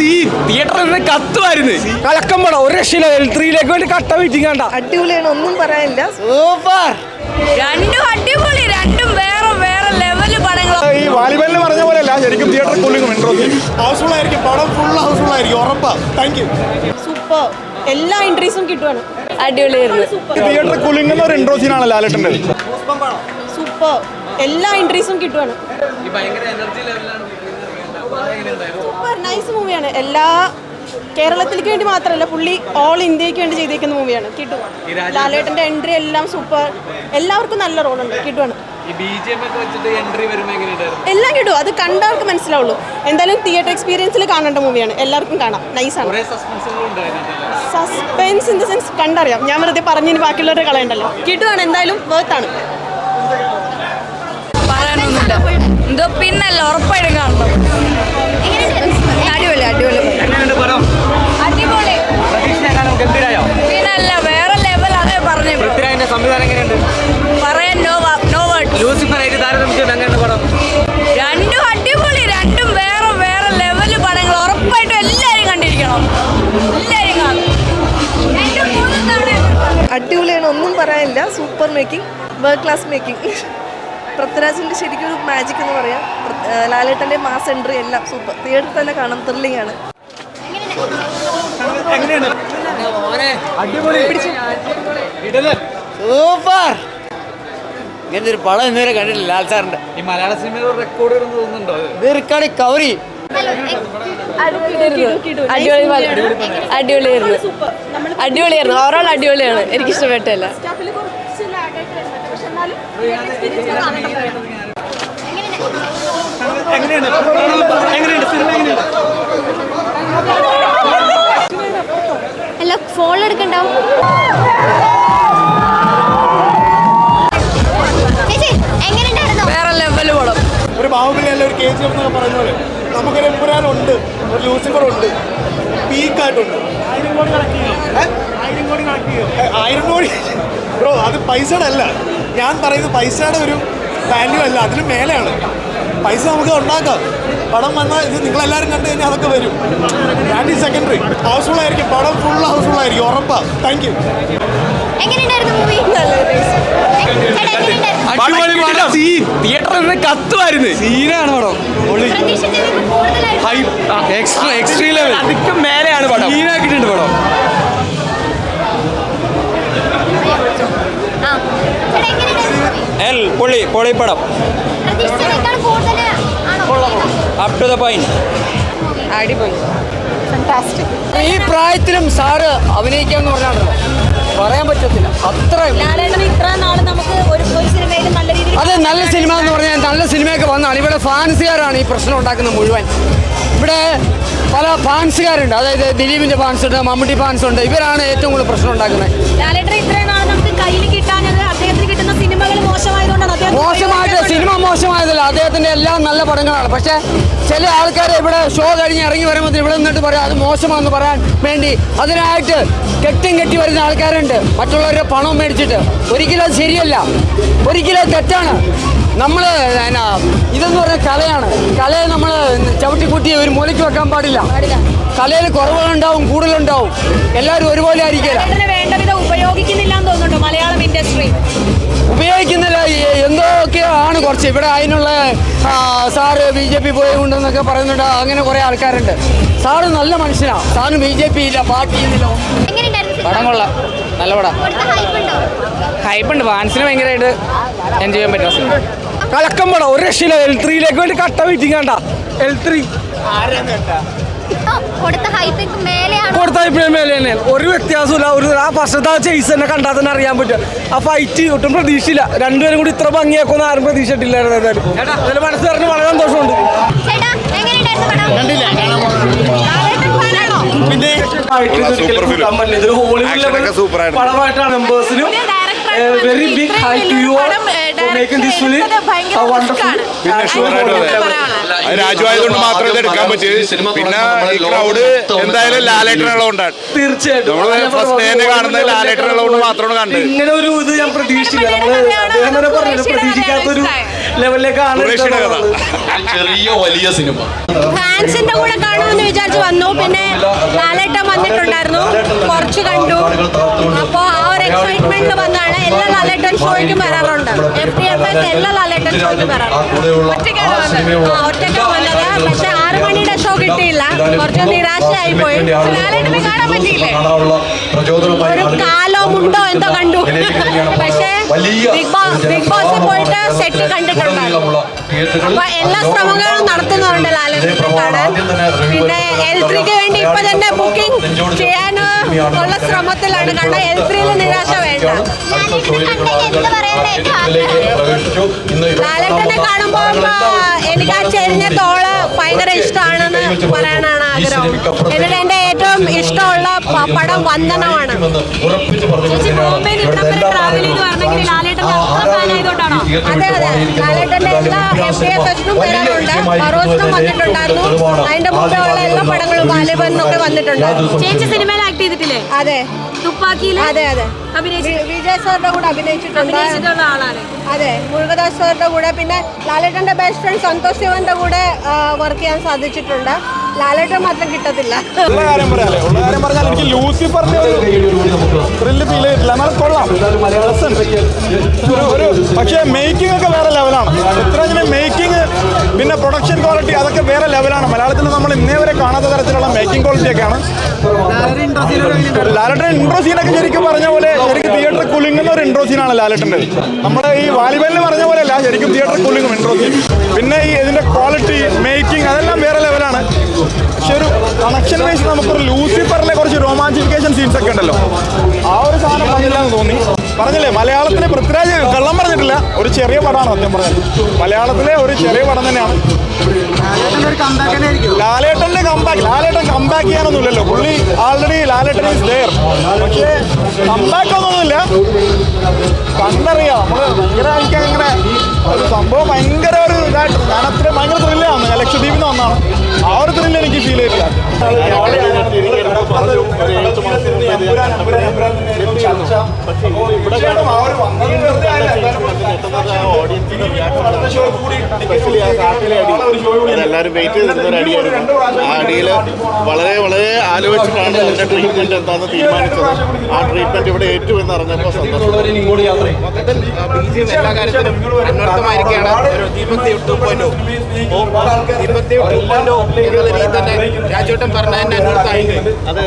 തിയേറ്ററിൽ കത്തുമായിരുന്നു കലക്കം പടം. ഒരു രക്ഷയില്ല. എൽ ത്രീയിലേക്ക് വേണ്ടി കട്ട വെയിറ്റിംഗ് കണ്ട. അടിപൊളിയാണ്. ഒന്നും പറയാനില്ല. സൂപ്പർ. രണ്ടും അടിപൊളി. രണ്ടും വേറെ വേറെ ലെവൽ പടങ്ങൾ ഈ വാലിബലിന് പറഞ്ഞ പോലെ അല്ല ശരിക്കും തിയേറ്റർ കൂളിംഗ് മെട്രോ ഹൗസ്ഫുൾ ആയിരിക്കും പടം ഫുൾ ഹൗസ്ഫുൾ ആയിരിക്കും ഉറപ്പാ. താങ്ക് യു സൂപ്പർ എല്ലാ എൻട്രീസും കിട്ടുവാണ്. അടിപൊളിയായിരുന്നു. തിയേറ്റർ കൂളിംഗ് എന്ന ഒരു ഇൻട്രോ സീനാണ് ലാലേട്ടന്റെ. സൂപ്പർ എല്ലാ എൻട്രീസും കിട്ടുവാണ്. സൂപ്പർ നൈസ് മൂവിയാണ്. എല്ലാ കേരളത്തിലേക്ക് വേണ്ടി മാത്രമല്ല പുള്ളി ഓൾ ഇന്ത്യയ്ക്ക് വേണ്ടി ചെയ്തേക്കുന്ന മൂവിയാണ്. കിട്ടു. ലാലേട്ടന്റെ എൻട്രി എല്ലാം സൂപ്പർ എല്ലാവർക്കും നല്ല റോളുണ്ട് കിട്ടുവാണ്. എല്ലാം കിട്ടും. അത് കണ്ടവർക്ക് മനസ്സിലാവുള്ളൂ. എന്തായാലും തിയേറ്റർ എക്സ്പീരിയൻസിൽ കാണേണ്ട മൂവിയാണ്. എല്ലാവർക്കും കാണാം. നൈസാണ് സസ്പെൻസ് ഇൻ ദ സെൻസ് കണ്ടറിയാം. ഞാൻ വെറുതെ പറഞ്ഞതിന് ബാക്കിയുള്ളവരുടെ കളയണ്ടല്ലോ. കിട്ടുവാണ്. എന്തായാലും വേർത്താണ് പറയാനൊന്നുമില്ല ഇത് പിന്നല്ല ഉറപ്പായിട്ടും കാണണം. അടിപൊളി അടിപൊളി. അടിപൊളി. പിന്നല്ല വേറെ ലെവൽ അതേ പറഞ്ഞു സംവിധാനം എങ്ങനെയുണ്ട്? പറയാൻ നോ നോ വേർഡ് ലൂസിഫർ ആയിട്ട് താരതമ്യം എങ്ങനെയുണ്ട് പടം? രണ്ടും അടിപൊളി രണ്ടും വേറെ വേറെ ലെവൽ പടങ്ങൾ. ഉറപ്പായിട്ടും എല്ലാവരും കണ്ടിരിക്കണം. എല്ലാവരും കാണും. അടിപൊളിയാണ് ഒന്നും പറയാനില്ല. Super making world class making പൃഥ്വിരാജിന്റെ ശരിക്കും ഒരു മാജിക് എന്ന് പറയാം. ലാലേട്ടന്റെ മാസ് എൻട്രി എല്ലാം സൂപ്പർ തിയേറ്ററിൽ തന്നെ കാണാം. ത്രില്ലിംഗ് ആണ്. സൂപ്പർ ഇങ്ങനത്തെ ഒരു പടം ഇന്നുവരെ കണ്ടിട്ടില്ല ലാൽ സാറിന്റെ. ഈ മലയാള സിനിമയിൽ റെക്കോർഡ് തോന്നുന്നുണ്ടോ? ഇത് റെക്കോർഡ് കൗരി. അടിപൊളിയായിരുന്നു. അടിപൊളിയായിരുന്നു. അടിപൊളിയായിരുന്നു. ഓവറോൾ അടിപൊളിയാണ്. എനിക്ക് ഇഷ്ടപ്പെട്ടില്ല അല്ല ഫോൺ എടുക്കണ്ടാവും. വേറെ ലെവൽ പടം ഒരു ബാഹുബലി അല്ല ഒരു കെ ജി എഫ് എന്നൊക്കെ പറയുന്ന പോലെ. നമുക്കൊരു എമ്പുരാനുണ്ട് ഒരു ലൂസിഫർ ഉണ്ട് പീക്കായിട്ടുണ്ട്. ആയിരം കോടി കളക്ട് ചെയ്യും? ആയിരം കോടി പൈസയുടെ അല്ല. ഞാൻ പറയുന്നത് പൈസയുടെ ഒരു വാല്യൂ അല്ല അതിന് മേലെയാണ്. പൈസ നമുക്ക് ഉണ്ടാക്കാം. പടം വന്നാൽ ഇത് നിങ്ങളെല്ലാവരും കണ്ടു കഴിഞ്ഞാൽ അതൊക്കെ വരും. ദാറ്റ് ഈസ് സെക്കൻഡറി ഹൗസ്ഫുൾ ആയിരിക്കും. പടം ഫുൾ ഹൗസ്ഫുൾ ആയിരിക്കും. ഉറപ്പാ. താങ്ക് യു തിയേറ്ററിൽ കത്തുമായിരുന്നു. സീനാണ് പടം. എക്സ്ട്രാ എക്സ്ട്രീം ലെവൽ അതിക്ക് മേലെയാണ് പടം. സീനാക്കിയിട്ടുണ്ട് പടം. പൊളി പൊളിപ്പടം പടം. അപ് ടു ദ പോയിന്റ് അടിപൊളി. ഈ പ്രായത്തിലും സാറ് അഭിനയിക്കാന്ന് പറഞ്ഞാണല്ലോ. പറയാൻ പറ്റത്തില്ല. അത്ര അതെ ഇത്ര ഒരു ഒരു സിനിമയിൽ നല്ല രീതിയിൽ അത് നല്ല സിനിമ എന്ന് പറഞ്ഞാൽ നല്ല സിനിമയൊക്കെ വന്നാണ്. ഇവിടെ ഫാൻസുകാരാണ് ഈ പ്രശ്നം ഉണ്ടാക്കുന്നത് മുഴുവൻ. ഇവിടെ പല ഫാൻസുകാരുണ്ട്. അതായത് ദിലീപിന്റെ ഫാൻസ് ഉണ്ട് മമ്മൂട്ടി ഫാൻസ് ഉണ്ട് ഇവരാണ് ഏറ്റവും കൂടുതൽ പ്രശ്നം ഉണ്ടാക്കുന്നത്. മോശമായിട്ട് സിനിമ മോശമായതല്ല അദ്ദേഹത്തിന്റെ എല്ലാം നല്ല പടങ്ങളാണ്. പക്ഷേ ചില ആൾക്കാർ ഇവിടെ ഷോ കഴിഞ്ഞ് ഇറങ്ങി വരുമ്പോൾ ഇവിടെ നിന്നിട്ട് പറയാം അത് മോശമാണെന്ന് പറയാൻ വേണ്ടി. അതിനായിട്ട് കെട്ടും കെട്ടി വരുന്ന ആൾക്കാരുണ്ട്. മറ്റുള്ളവരുടെ പണം മേടിച്ചിട്ട്. ഒരിക്കലും അത് ശരിയല്ല. ഒരിക്കലും തെറ്റാണ്. നമ്മൾ എന്നാ ഇതെന്ന് പറഞ്ഞ കലയാണ്. കലയെ നമ്മൾ ചവിട്ടിക്കുട്ടി ഒരു മൂലയ്ക്ക് വെക്കാൻ പാടില്ല. കലയിൽ കുറവുകളുണ്ടാവും കൂടുതലുണ്ടാവും. എല്ലാവരും ഒരുപോലെ ആയിരിക്കില്ല ഉപയോഗിക്കുന്നില്ല തോന്നുന്നുണ്ടോ? ഇവിടെ അതിനുള്ള സാറ് ബി ജെ പി പോയതുകൊണ്ടെന്നൊക്കെ പറയുന്നുണ്ട്. അങ്ങനെ കുറേ ആൾക്കാരുണ്ട്. സാറ് നല്ല മനുഷ്യനാ. സാറിന് ബി ജെ പി ഇല്ല പാർട്ടി ഇല്ല. പടം കൊള്ളാം. നല്ല പടം. ഹൈപ്പുണ്ട്? ഫാൻസിന് ഭയങ്കരമായിട്ട് എൻജോയ് ചെയ്യാൻ പറ്റുന്ന സിനിമ. കലക്കം പടം. ഒരു രക്ഷയില്ല. എൽ ത്രീയിലേക്ക് വേണ്ടി കട്ട വെയിറ്റിംഗ് കണ്ട എൽ ത്രീ മേലെയാണ് കൊടുത്ത അഭിപ്രായം മേലെ തന്നെയാണ് ഒരു വ്യത്യാസമില്ല ഒരു ആ വർഷത്തെ ആ ചേസ് തന്നെ കണ്ടാൽ തന്നെ അറിയാൻ പറ്റും. ആ ഫൈറ്റ് ഒട്ടും പ്രതീക്ഷയില്ല. രണ്ടുപേരും കൂടി ഇത്ര ഭംഗിയാക്കുമെന്ന് ആരും പ്രതീക്ഷിച്ചിട്ടില്ലായിരുന്നു എന്തായാലും മനസ്സ് പറഞ്ഞ് വളരെ സന്തോഷമുണ്ട്. പിന്നെ മെമ്പേഴ്സിനും very big hi to you making this film wonderful Raju ആയതുകൊണ്ട് മാത്രമേ ഇത് എടുക്കാൻ പറ്റൂ പിന്നെ ഈ ക്രൗഡ് എന്തായാലും ലാലേട്ടനുള്ളതുകൊണ്ടാണ് തീർച്ചയായിട്ടും. നമ്മൾ ഞാൻ ഫസ്റ്റ് പോലെ കാണുന്നത് ലാലേട്ടനുള്ളതുകൊണ്ട് മാത്രമാണ് കണ്ടത്. ഇങ്ങനെ ഒരു ഇത് ഞാൻ പ്രതീക്ഷിച്ചില്ല. നമ്മൾ അദ്ദേഹം തന്നെ പറഞ്ഞു പ്രതീക്ഷിക്കാത്തൊരു ലെവലിലേക്കാണ് ചെറിയ വലിയ സിനിമ. ഫാൻസിന്റെ കൂടെ കാണുമെന്ന് വിചാരിച്ചു വന്നു. പിന്നെ ലാലേട്ടൻ വന്നിട്ടുണ്ടായിരുന്നു. ഷോയ്ക്കും വരാറുണ്ട്. എഫ് ഡി എഫ് എസ് എല്ലാ ലാലേട്ടൻ ഷോയ്ക്കും വരാറുണ്ട്. ഒറ്റയ്ക്കാണ് ആ ഒറ്റയ്ക്കാണ് വന്നത്. പക്ഷെ ആറ് മണിയുടെ ഷോ കിട്ടിയില്ല. കുറച്ച് നിരാശയായി പോയി. ലാലേട്ടനെ കാണാൻ പറ്റിയില്ലേ? ഒരു കാലോ മുണ്ടോ എന്തോ കണ്ടു. പക്ഷേ ബിഗ് ബോസ് ബിഗ് ബോസ് പോയിട്ട് സെറ്റ് കണ്ടിട്ടുണ്ടായിരുന്നു അപ്പൊ എല്ലാ ശ്രമങ്ങളും നടത്തുന്നുണ്ട് ലാലേട്ടനെ കാണാൻ പിന്നെ എൽ ത്രീക്ക് വേണ്ടി ഇപ്പൊ തന്നെ ബുക്കിംഗ് ചെയ്യാൻ ഉള്ള ശ്രമത്തിലാണ് കാരണം എൽ ത്രീയിൽ നിരാശ വേണ്ട. ലാലേട്ടനെ കാണുമ്പോൾ എനിക്ക് ആ ചെരിഞ്ഞ തോൾ ഭയങ്കര ഇഷ്ടമാണെന്ന് പറയാനാണ് ആഗ്രഹം. എന്നിട്ട് എന്റെ ഏറ്റവും ഇഷ്ടമുള്ള പടം വന്ദനമാണ്. അതെ അതെ. ലാലേട്ടന്റെ എല്ലാ എഫ് ഡി എഫ് എസിനും വരാറുണ്ട്. ഫറോസിനും വന്നിട്ടുണ്ടായിരുന്നു. അതിന്റെ മുമ്പെയുള്ള എല്ലാ പടങ്ങളും വന്നിട്ടുണ്ട്. ചേച്ചി സിനിമയിൽ ആക്ട് ചെയ്തിട്ടില്ലേ? അതെ. തുപ്പാക്കിയിൽ അതെ അതെ. അഭിനയിച്ചു വിജയ് സാറിന്റെ കൂടെ അഭിനയിച്ചിട്ടുണ്ട് അഭിനയിച്ചിട്ടുള്ള ആളാണ്. അതെ മുരുകദാസ് സാറിന്റെ കൂടെ പിന്നെ ലാലേട്ടന്റെ ബെസ്റ്റ് ഫ്രണ്ട് സന്തോഷ് ശിവന്റെ കൂടെ വർക്ക് ചെയ്യാൻ സാധിച്ചിട്ടുണ്ട്. ലാലേട്ടൻ മാത്രം കിട്ടത്തില്ല. ഉള്ള കാര്യം ഉള്ള കാര്യം പറഞ്ഞാൽ എനിക്ക് ഒരു ഫീൽ. ഒരു പക്ഷേ മേക്കിംഗ് ഒക്കെ ലെവലാണ് മേക്കിംഗ് പിന്നെ പ്രൊഡക്ഷൻ ക്വാളിറ്റി അതൊക്കെ വേറെ ലെവലാണ് മലയാളത്തിൽ നമ്മൾ ഇന്നേ വരെ കാണാത്ത തരത്തിലുള്ള മേക്കിംഗ് ക്വാളിറ്റി ഒക്കെയാണ്. ലാലേട്ടൻ ഇൻട്രോ സീനൊക്കെ ശരിക്കും പറഞ്ഞ പോലെ ശരിക്കും തിയേറ്റർ കുലുങ്ങുന്ന ഒരു ഇൻട്രോ സീനാണ് ലാലട്ടന്റെ. നമ്മുടെ ഈ വാലിബലിന് പറഞ്ഞ പോലെ അല്ല ശരിക്കും തിയേറ്റർ കുലുങ്ങും ഇൻട്രോ സീൻ പിന്നെ ഈ ഇതിന്റെ ക്വാളിറ്റി മേക്കിംഗ് അതെല്ലാം വേറെ ലെവലാണ് പക്ഷെ ഒരു കണക്ഷൻ വൈസ് നമുക്കൊരു ലൂസിഫറിലെ കുറച്ച് റൊമാൻസിഫിക്കേഷൻ സീൻസ് ഒക്കെ ഉണ്ടല്ലോ. ആ ഒരു സാധനം വന്നില്ല എന്ന് തോന്നി. പറഞ്ഞില്ലേ? മലയാളത്തിലെ പൃഥ്വിരാജ് കള്ളം പറഞ്ഞിട്ടില്ല. ഒരു ചെറിയ പടമാണ് സത്യം പറഞ്ഞത് മലയാളത്തിലെ ഒരു ചെറിയ പടം തന്നെയാണ്. ലാലേട്ടന്റെ കമ്പാക്ക് ലാലേട്ടൻ കമ്പാക്ക് ചെയ്യാനൊന്നുമില്ലല്ലോ. പുള്ളി ആൾറെഡി ലാലേട്ടൻ ഈസ് ദയർ പക്ഷേ കമ്പാക്ക് ഒന്നുമില്ല. കണ്ടറിയാം. നമ്മൾ ഭയങ്കര എനിക്ക് അങ്ങനെ ഒരു സംഭവം ഭയങ്കര ഒരു ഇതായിട്ട് ഞാൻ അത്ര ഭയങ്കര ത്രില്ലാണ് ലക്ഷദ്വീപിൽ നിന്ന് വന്നാണ് ആ ഒരു ത്രില്ല് എനിക്ക് ഫീൽ ചെയ്തില്ല എല്ലാവരും വെയിറ്റ് ചെയ്തിരുന്ന ഒരു അടിയായിരുന്നു. ആ അടിയിൽ വളരെ വളരെ ആലോചിച്ചിട്ടാണ് അതിന്റെ ട്രീറ്റ്മെന്റ് എന്താണെന്ന് തീരുമാനിച്ചത്. ആ ട്രീറ്റ്മെന്റ് ഇവിടെ ഏറ്റവും എന്ന് അറിഞ്ഞപ്പോൾ സന്തോഷം ഇങ്ങോട്ട് യാത്ര ബിജിഎം എല്ലാ കാര്യത്തിലും അന്വർത്ഥമായിരിക്കുകയാണ് ഒരു Deepak Dev two point Deepak two point എന്നുള്ള രീതി തന്നെ രാജോട്ടൻ പറഞ്ഞതിന്റെ അന്വർത്ഥമായി അത്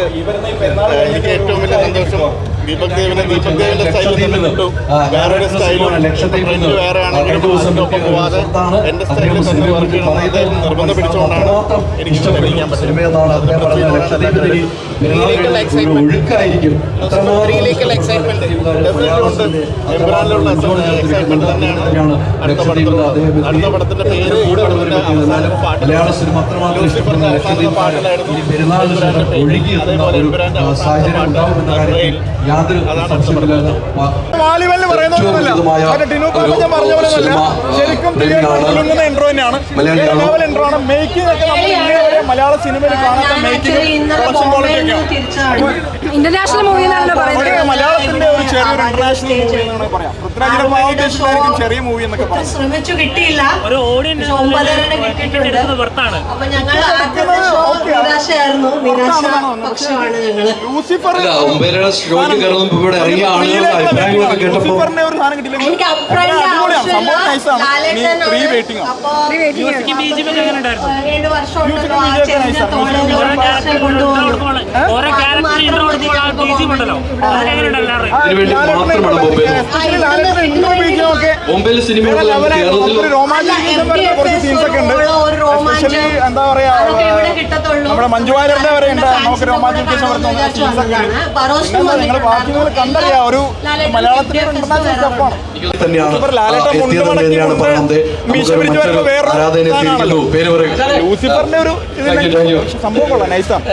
എനിക്ക് ഏറ്റവും വലിയ സന്തോഷം ദീപക് ദേവിനെ ദീപക് ദേവിന്റെ സ്റ്റൈലിൽ തന്നെ കിട്ടു വേറൊരു സ്റ്റൈലും ട്രെൻഡ് വേറെ ആണെങ്കിലും പോവാതെ എന്റെ സ്റ്റൈലിൽ തന്നെ വർക്ക് ചെയ്യണം എന്ന് അദ്ദേഹം നിർബന്ധം പിടിച്ചുകൊണ്ടാണ് എനിക്ക് പറ്റുന്നത് ത്രീയിലേക്കുള്ള excitement. ത്രീയിലേക്കുള്ള excitement. എക്സൈറ്റ്മെന്റ് excitement തന്നെയാണ് അടുത്ത പടത്തിലുള്ള അടുത്ത പടത്തിന്റെ പേര് മലയാള സിനിമ അത്രമാത്രം പാട്ടിലായിരുന്നു സാഹചര്യം കാര്യത്തിൽ യാതൊരു ശരിക്കും തിയേറ്ററിൽ തന്നെയാണ്. മേക്കിംഗ് ഒക്കെ നമ്മൾ ഇന്നേ മലയാള സിനിമയിൽ കാണാത്ത മേക്കിംഗ് പ്രൊഡക്ഷൻ ക്വാളിറ്റി ഒക്കെയാണ് ഇന്റർനാഷണൽ മൂവി എന്നാണല്ലോ പറയുന്നത് മലയാളത്തിന്റെ ഒരു ചെറിയൊരു ഇന്റർനാഷണൽ മൂവി എന്നാണ് പറയാം. പൃഥ്വിരാജിന്റെ ഭാവോദ്ദേശിച്ചായിരിക്കും ചെറിയ മൂവി എന്നൊക്കെ പറയാം. ശ്രമിച്ചു കിട്ടിയില്ല. ഒരു ഓഡിയൻസ് അപ്പൊ ഞങ്ങൾ നിരാശയായിരുന്നു. നിരാശ പക്ഷമാണ് ഞങ്ങൾ. ലൂസിഫർ ലൂസിഫറിന്റെ ഒരു സാധനം കിട്ടിയില്ലെങ്കിൽ എനിക്ക് അഭിപ്രായം അടിപൊളിയാണ്. സംഭവം നൈസാണ് ഇനി ത്രീ വെയിറ്റിംഗ് ആണ് അപ്പൊ എങ്ങനെ ഉണ്ടായിരുന്നു ഏഴ് വർഷം മ്യൂസിക് ഉണ്ടല്ലോ ആ വീഡിയോ ഒക്കെ ചെറിയ നൈസാണ്. തോൾ മ്യൂസിക് ഒരു ഭാഷ കൊണ്ടുപോകുന്നു ഓരോ ക്യാരക്ടർ ഇൻട്രോ കൊടുത്തിട്ട് ആ ബീജി ഉണ്ടല്ലോ അതിനെങ്ങനെ ഉണ്ടായിരുന്നു ഇതിനു വേണ്ടി മാത്രമാണ് ബോംബെ ഒക്കെ ബോംബെയിൽ സിനിമയുടെ ഒരു റൊമാന്റിക് കുറച്ച് സീൻസ് ഒക്കെ ഉണ്ട്. എസ്പെഷ്യലി എന്താ പറയാ. നമ്മുടെ മഞ്ജു വാര്യരുടെ വരെ ഉണ്ട് നമുക്ക് പിന്നെന്താ നിങ്ങൾ വാക്കുകൾ കണ്ടറിയാ ഒരു മലയാളത്തിൽ ലൂസിഫറിന്റെ ഒരു സംഭവം കൊള്ളാം. നൈസാണ്